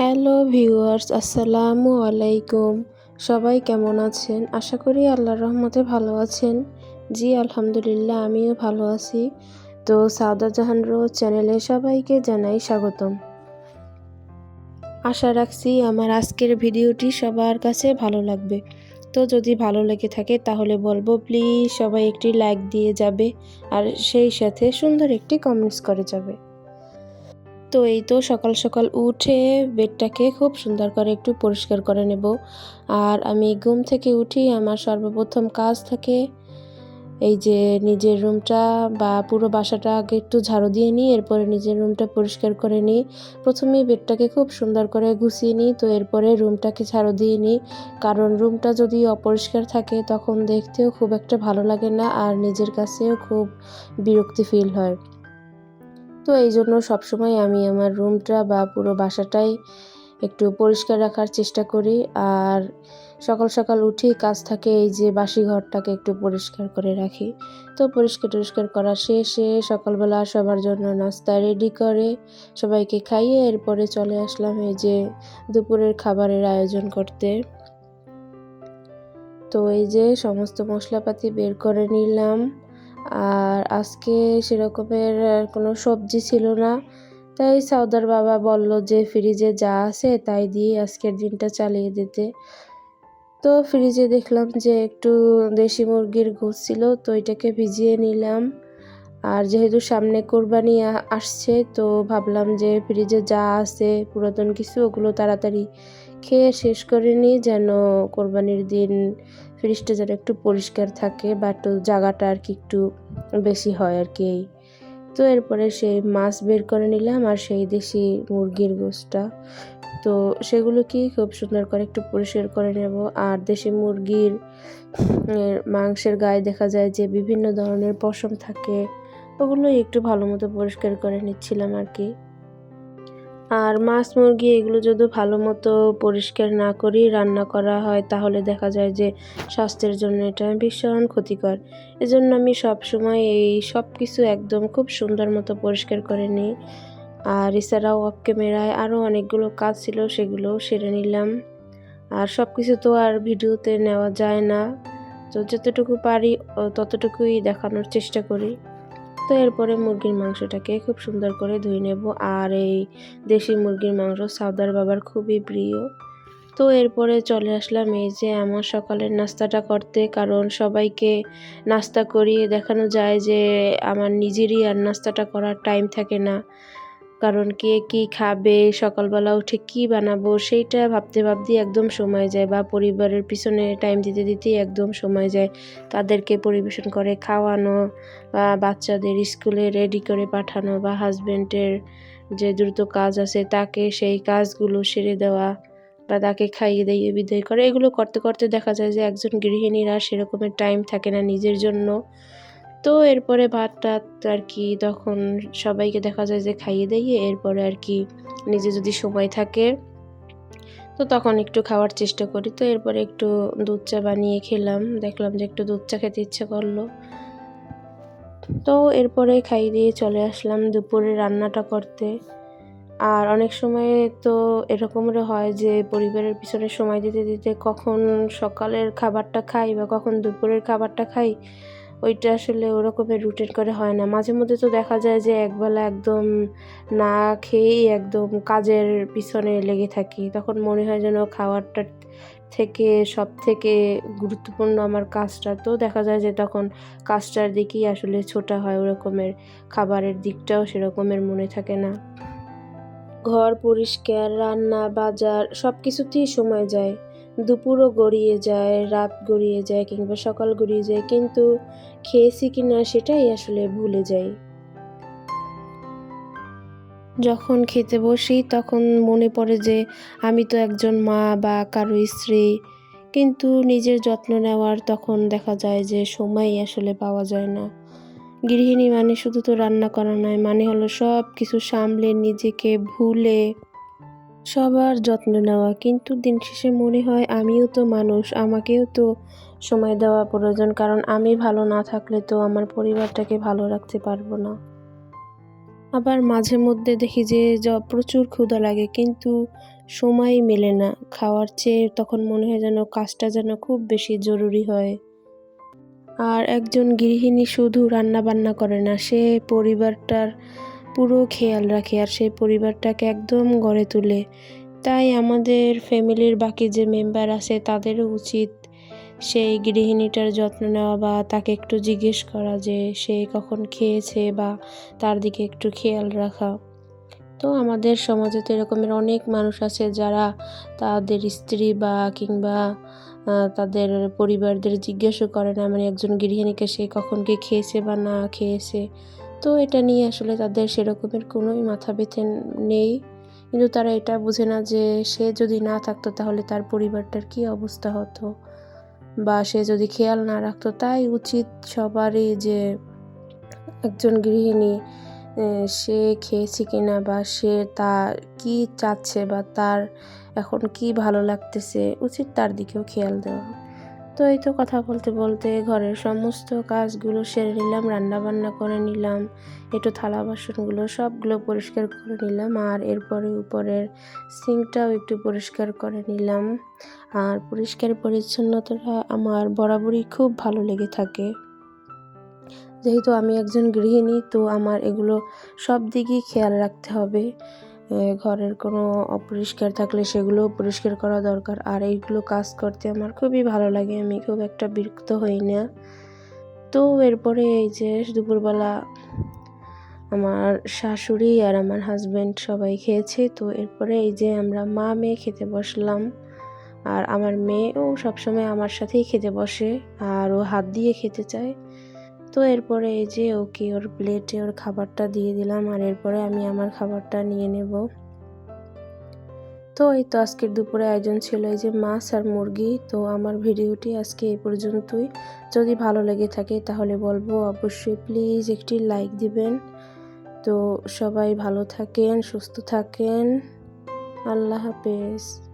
Hello viewers, আসসালামু আলাইকুম। সবাই কেমন আছেন? আশা করি আল্লাহর রহমতে ভালো আছেন। জি, আলহামদুলিল্লাহ, আমিও ভালো আছি। তো সাউদা জাহান রোজ চ্যানেলে সবাইকে জানাই স্বাগতম। আশা রাখছি আমার আজকের ভিডিওটি সবার কাছে ভালো লাগবে। তো যদি ভালো লেগে থাকে তাহলে বলব, প্লিজ সবাই একটি লাইক দিয়ে যাবে আর সেই সাথে সুন্দর একটি কমেন্টস করে যাবে। তো এই তো সকাল সকাল উঠে বেডটাকে খুব সুন্দর করে একটু পরিষ্কার করে নেব। আর আমি ঘুম থেকে উঠি, আমার সর্বপ্রথম কাজ থাকে এই যে নিজের রুমটা বা পুরো বাসাটা আগে একটু ঝাড়ু দিয়ে নিই, এরপরে নিজের রুমটা পরিষ্কার করে নিই। প্রথমেই বেডটাকে খুব সুন্দর করে গুছিয়ে নিই, তো এরপরে রুমটাকে ঝাড়ু দিয়ে নিই। কারণ রুমটা যদি অপরিষ্কার থাকে, তখন দেখতেও খুব একটা ভালো লাগে না আর নিজের কাছেও খুব বিরক্তি ফিল হয়। তো এই জন্য সবসময় আমি আমার রুমটা বা পুরো বাসাটাই একটু পরিষ্কার রাখার চেষ্টা করি। আর সকাল সকাল উঠি, কাজ থাকে, এই যে বাসি ঘরটাকে একটু পরিষ্কার করে রাখি। তো পরিষ্কার, টরিষ্কার করা শেষে সকালবেলা সবার জন্য নাস্তা রেডি করে সবাইকে খাইয়ে এরপরে চলে আসলাম এই যে দুপুরের খাবারের আয়োজন করতে। তো এই যে সমস্ত মশলাপাতি বের করে নিলাম। আর আজকে সেরকমের কোনো সবজি ছিল না। তাই সাউদার বাবা বলল যে, ফ্রিজে যা আছে তাই দিয়ে আজকের দিনটা চালিয়ে দিতে। তো ফ্রিজে দেখলাম যে একটু দেশি মুরগির গোস ছিল, তো এটাকে ভিজিয়ে নিলাম। আর যেহেতু সামনে কোরবানি আসছে, তো ভাবলাম যে ফ্রিজে যা আছে, পুরাতন কিছু, ওগুলো তাড়াতাড়ি খেয়ে শেষ করে নিই, যেন কোরবানির দিন ফ্রিজটা যেন একটু পরিষ্কার থাকে বা একটু জায়গাটা আর কি একটু বেশি হয় আর কি এই। তো এরপরে সেই মাছ বের করে নিলাম আর সেই দেশি মুরগির গোসটা তো সেগুলো কি খুব সুন্দর করে একটু পরিষ্কার করে নেব। আর দেশি মুরগির মাংসের গায়ে দেখা যায় যে বিভিন্ন ধরনের পশম থাকে, ওগুলোই একটু ভালো মতো পরিষ্কার করে নিচ্ছিলাম আর কি। আর মাছ মুরগি এগুলো যদি ভালো মতো পরিষ্কার না করি, রান্না করা হয়, তাহলে দেখা যায় যে স্বাস্থ্যের জন্য এটা ভীষণ ক্ষতিকর। এজন্য আমি সব সময় এই সব কিছু একদম খুব সুন্দর মতো পরিষ্কার করে নিই। আর এছাড়াও অফ ক্যামেরায় আরও অনেকগুলো কাজ ছিল, সেগুলোও সেরে নিলাম। আর সব কিছু তো আর ভিডিওতে নেওয়া যায় না। তো যতটুকু পারি ততটুকুই দেখানোর চেষ্টা করি। তো এরপরে মুরগির মাংসটাকে খুব সুন্দর করে ধুয়ে নেব। আর এই দেশি মুরগির মাংস সাউদার বাবার খুবই প্রিয়। তো এরপরে চলে আসলাম এই যে আমার সকালের নাস্তাটা করতে। কারণ সবাইকে নাস্তা করিয়ে দেখানো যায় যে আমার নিজেরই আর নাস্তাটা করার টাইম থাকে না। কারণ কে কি খাবে সকালবেলা উঠে কি বানাবো, সেইটা ভাবতে ভাবতে একদম সময় যায় বা পরিবারের পিছনে টাইম দিতে দিতেই একদম সময় যায়। তাদেরকে পরিবেশন করে খাওয়ানো বা বাচ্চাদের স্কুলে রেডি করে পাঠানো বা হাজব্যান্ডের যে দ্রুত কাজ আছে তাকে সেই কাজগুলো সেরে দেওয়া বা তাকে খাইয়ে দিয়ে বিদায় করে, এগুলো করতে করতে দেখা যায় যে একজন গৃহিণীরা সেরকমের টাইম থাকে না নিজের জন্য। তো এরপরে ভাত টাত আর কি তখন সবাইকে দেখা যায় যে খাইয়ে দিয়ে এরপরে আর কি নিজে যদি সময় থাকে, তো তখন একটু খাওয়ার চেষ্টা করি। তো এরপরে একটু দুধ চা বানিয়ে খেলাম, দেখলাম যে একটু দুধ চা খেতে ইচ্ছে করল। তো এরপরে খাইয়ে দিয়ে চলে আসলাম দুপুরে রান্নাটা করতে। আর অনেক সময় তো এরকমেরও হয় যে পরিবারের পিছনে সময় দিতে দিতে কখন সকালের খাবারটা খাই বা কখন দুপুরের খাবারটা খাই ওইটা আসলে ওরকমের রুটিন করে হয় না। মাঝে মধ্যে তো দেখা যায় যে একবেলা একদম না খেয়েই একদম কাজের পিছনে লেগে থাকি। তখন মনে হয় যেন খাবারটা থেকে সব থেকে গুরুত্বপূর্ণ আমার কাজটা। তো দেখা যায় যে তখন কাজটার দিকেই আসলে ছোটা হয়, ওরকমের খাবারের দিকটাও সেরকমের মনে থাকে না। ঘর, পরিষ্কার, রান্না, বাজার সব কিছুতেই সময় যায়। দুপুরও গড়িয়ে যায়, রাত গড়িয়ে যায় কিংবা সকাল গড়িয়ে যায়, কিন্তু খেয়েছি কি না সেটাই আসলে ভুলে যাই। যখন খেতে বসি তখন মনে পড়ে যে আমি তো একজন মা বা কারও স্ত্রী, কিন্তু নিজের যত্ন নেওয়ার তখন দেখা যায় যে সময় আসলে পাওয়া যায় না। গৃহিণী মানে শুধু তো রান্না করা নয় মানে হলো সব কিছু সামলে নিজেকে ভুলে সবার যত্ন নেওয়া। কিন্তু দিন শেষে মনে হয়, আমিও তো মানুষ, আমাকেও তো সময় দেওয়া প্রয়োজন, কারণ আমি ভালো না থাকলে তো আমার পরিবারটাকে ভালো রাখতে পারব না। আবার মাঝে মধ্যে দেখি যে প্রচুর ক্ষুধা লাগে, কিন্তু সময় মেলে না। খাওয়ার চেয়ে তখন মনে হয় যেন কাজটা যেন খুব বেশি জরুরি হয়। আর একজন গৃহিণী শুধু রান্না বান্না করে না, সে পরিবারটার পুরো খেয়াল রাখে আর সেই পরিবারটাকে একদম গড়ে তোলে। তাই আমাদের ফ্যামিলির বাকি যে মেম্বার আছে, তাদেরও উচিত সেই গৃহিণীটার যত্ন নেওয়া বা তাকে একটু জিজ্ঞেস করা যে সে কখন খেয়েছে বা তার দিকে একটু খেয়াল রাখা। তো আমাদের সমাজে তো এরকমের অনেক মানুষ আছে যারা তাদের স্ত্রী বা কিংবা তাদের পরিবারদের জিজ্ঞেসও করে না মানে একজন গৃহিণীকে সে কখন কি খেয়েছে বা না খেয়েছে। তো এটা নিয়ে আসলে তাদের সেরকমের কোনোই মাথা ব্যথে নেই। কিন্তু তারা এটা বুঝে না যে সে যদি না থাকতো তাহলে তার পরিবারটার কি অবস্থা হতো? বা সে যদি খেয়াল না রাখতো, তাই উচিত সবারই যে একজন গৃহিণী সে খেয়েছে কিনা বা সে তা কি চাচ্ছে বা তার এখন কি ভালো লাগতেছে, উচিত তার দিকেও খেয়াল দেওয়া। তো এই তো কথা বলতে বলতে ঘরের সমস্ত কাজগুলো সেরে নিলাম রান্না বান্না করে নিলাম, একটু থালা বাসনগুলো সবগুলো পরিষ্কার করে নিলাম, আর এরপরে উপরের সিঙ্কটাও একটু পরিষ্কার করে নিলাম। আর পরিষ্কার পরিচ্ছন্নতাটা আমার বরাবরই খুব ভালো লেগে থাকে। যেহেতু আমি একজন গৃহিণী, তো আমার এগুলো সব দিকেই খেয়াল রাখতে হবে। ঘরের কোনো অপরিষ্কার থাকলে সেগুলোও পরিষ্কার করা দরকার। আর এইগুলো কাজ করতে আমার খুবই ভালো লাগে, আমি খুব একটা বিরক্ত হই না। তো এরপরে এই যে দুপুরবেলা আমার শাশুড়ি আর আমার হাজব্যান্ড সবাই খেয়েছে, তো এরপরে এই যে আমরা মা মেয়ে খেতে বসলাম। আর আমার মেয়েও সবসময় আমার সাথেই খেতে বসে, আর ও হাত দিয়ে খেতে চায়। তো এরপরে এই যে ওকে ওর প্লেটে ওর খাবারটা দিয়ে দিলাম আর এরপরে আমি আমার খাবারটা নিয়ে নেব। তো এই তো আজকের দুপুরে আয়োজন ছিল এই যে মাছ আর মুরগি। তো আমার ভিডিওটি আজকে এই পর্যন্তই। যদি ভালো লেগে থাকে তাহলে বলব অবশ্যই প্লিজ একটি লাইক দিবেন। তো সবাই ভালো থাকেন, সুস্থ থাকেন। আল্লাহ হাফেজ।